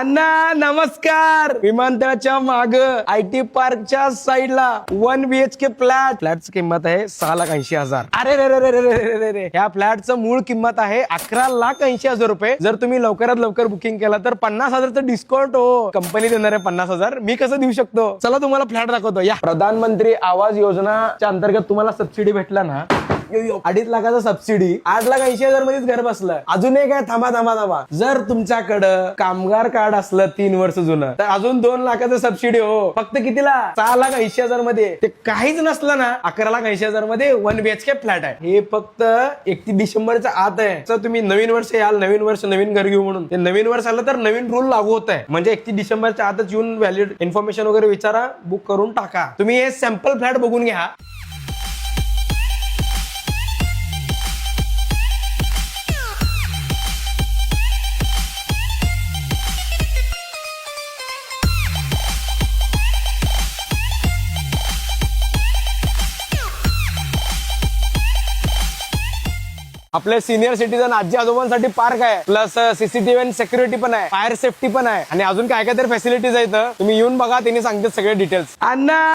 अण्णा नमस्कार. विमानतळाच्या माग आय टी पार्कच्या साईडला वन बीएच के फ्लॅट. फ्लॅटची किंमत आहे सहा लाख ऐंशी हजार. अरे रे रे रे रे रे रे रे या फ्लॅटचं मूळ किंमत आहे अकरा लाख ऐंशी हजार रुपये. जर तुम्ही लवकरात लवकर बुकिंग केला तर पन्नास हजारचं डिस्काउंट हो. कंपनी देणार आहे पन्नास हजार. मी कसं देऊ शकतो? चला तुम्हाला फ्लॅट दाखवतो. या. प्रधानमंत्री आवास योजनाच्या अंतर्गत तुम्हाला सबसिडी भेटला ना यो, यो. अडीच लाखाचा सबसिडी आठ लाख ऐंशी हजार मध्येच घर बसलं. अजून एक आहे थांबा थांबा थांबा. जर तुमच्याकडं कामगार कार्ड असलं तीन वर्ष जुनं तर अजून दोन लाखाचं सबसिडी हो. फक्त कितीला? सहा लाख ऐंशी हजारमध्ये. ते काहीच नसलं ना अकरा लाख ऐंशी हजारमध्ये वन बीएचके फ्लॅट आहे. हे फक्त एकतीस डिसेंबरच्या आत आहे. तर तुम्ही नवीन वर्ष याल नवीन वर्ष नवीन घर घेऊ म्हणून. ते नवीन वर्ष आलं तर नवीन रूल लागू होत आहे. म्हणजे एकतीस डिसेंबरच्या आतच येऊन व्हॅलिड इन्फॉर्मेशन वगैरे विचारा बुक करून टाका. तुम्ही हे सॅम्पल फ्लॅट बघून घ्या. आपले सिनियर सिटीजन आजी आजोबांसाठी पार्क आहे. प्लस सीसीटीव्ही आणि सेक्युरिटी पण आहे. फायर सेफ्टी पण आहे. आणि अजून काय काय तरी फॅसिलिटीज आहेत तुम्ही येऊन बघा त्यांनी सांगतात सगळे डिटेल्स अण्णा!